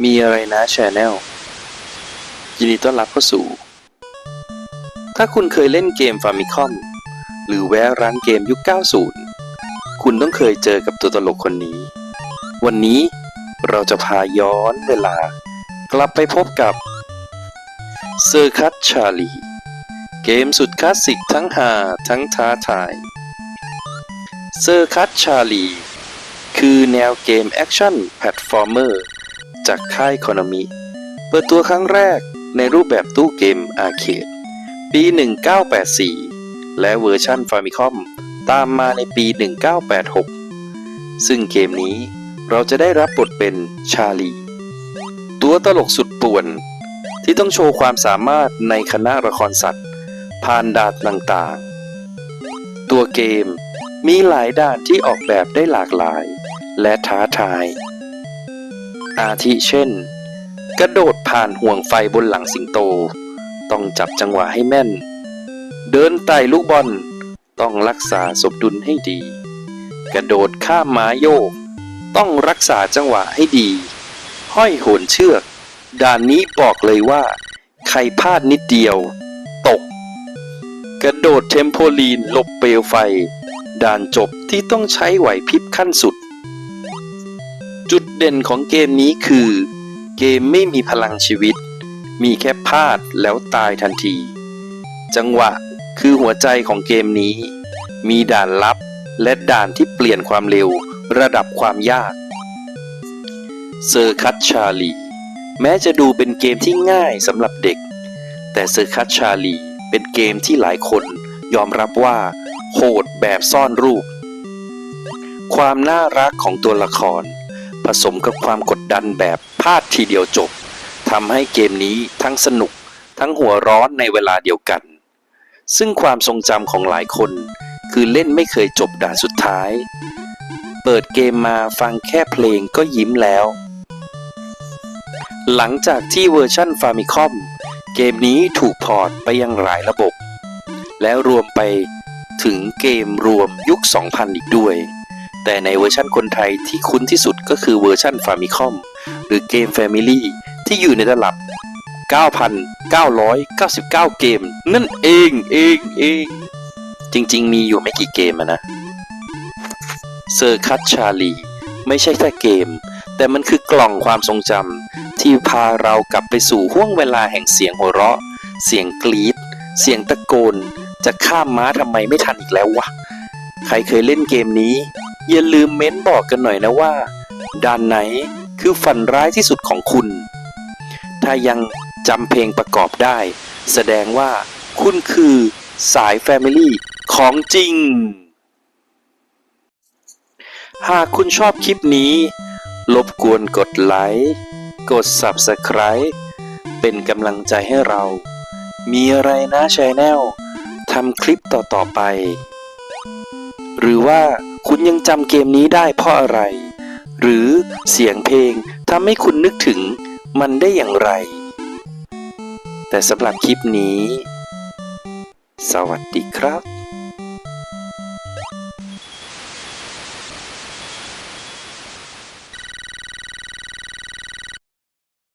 มีอะไรนะชแนลยินดีต้อนรับเข้าสู่ ถ้าคุณเคยเล่นเกมฟามิคอมหรือแวะร้านเกมยุค 90 คุณต้องเคยเจอกับตัวตลกคนนี้ วันนี้เราจะพาย้อนเวลา กลับไปพบกับเซอร์คัตชาลี เกมสุดคลาสสิกทั้งหาทั้งท้าทายเซอร์คัตชาลี คือแนวเกมแอคชั่นแพลตฟอร์เมอร์ จากค่ายคอนมิ เปิดตัวครั้งแรกในรูปแบบตู้เกมอาร์เคดปี 1984 และเวอร์ชันฟามิคอมตามมาในปี 1986 ซึ่งเกมนี้เราจะได้รับบทเป็นชาลี ตัวตลกสุดป่วน ที่ต้องโชว์ความสามารถในคณะละครสัตว์ ผ่านด่านต่างๆ ตัวเกมมีหลายด่านที่ออกแบบได้หลากหลาย และท้าทาย อาทิเช่น กระโดดผ่านห่วงไฟบนหลังสิงโต ต้องจับจังหวะให้แม่น เดินไต่ลูกบอลต้องรักษาสมดุลให้ดี กระโดดข้ามม้าโยก ต้องรักษาจังหวะให้ดี ห้อยโหนเชือก ด่านนี้บอกเลยว่า ใครพลาดนิดเดียว ตก กระโดดเทมโพลีนหลบเปลวไฟ ด่านจบที่ต้องใช้ไหวพริบขั้นสุด จุดเด่นของเกมนี้คือ เกมไม่มีพลังชีวิต มีแค่พลาดแล้วตายทันที จังหวะคือหัวใจของเกมนี้ มีด่านลับและด่านที่เปลี่ยนความเร็วระดับความยากเซอร์คัตชาลีแม้จะดูเป็นเกมที่ง่ายสำหรับเด็ก แต่เซอร์คัตชาลีเป็นเกมที่หลายคนยอมรับว่า โหดแบบซ่อนรูป ความน่ารักของตัวละคร ผสมกับความกดดันแบบพลาดทีเดียวจบทำให้เกมนี้ทั้งสนุกทั้งหัวร้อนในเวลาเดียวกัน ซึ่งความทรงจำของหลายคน คือเล่นไม่เคยจบด่านสุดท้าย เปิดเกมมาฟังแค่เพลงก็ยิ้มแล้ว หลังจากที่เวอร์ชั่นฟาร์มิคอมเกมนี้ถูกพอร์ตไปยังหลายระบบ แล้วรวมไปถึงเกมรวมยุค 2000 อีกด้วย แต่ในเวอร์ชั่นคนไทยที่คุ้นที่สุดก็คือเวอร์ชั่นฟามิคอมหรือเกม Family ที่อยู่ในตลับ 9,999 เกม นั่นเองเองเองจริง ๆ มีอยู่ไม่กี่เกมะนะเซอร์คัตชาลีไม่ใช่แค่เกม แต่มันคือกล่องความทรงจำที่พาเรากลับไปสู่ห่วงเวลาแห่งเสียงหัวเราะ เสียงกรีด เสียงตะโกน จะข้ามม้าทำไมไม่ทันอีกแล้ววะ ใครเคยเล่นเกมนี้ อย่าลืมเม้นบอกกันหน่อยนะว่าด้านไหนคือฝันร้ายที่สุดของคุณ ถ้ายังจำเพลงประกอบได้ แสดงว่าคุณคือสายแฟมิลี่ของจริง หากคุณชอบคลิปนี้รบกวนกดไลค์ กด Subscribe เป็นกำลังใจให้เรา มีอะไรนะชแนลทำคลิปต่อ ๆ ไป หรือว่า คุณยังจำเกมนี้ได้เพราะอะไร หรือเสียงเพลงทำให้คุณนึกถึงมันได้อย่างไร แต่สำหรับคลิปนี้ สวัสดีครับ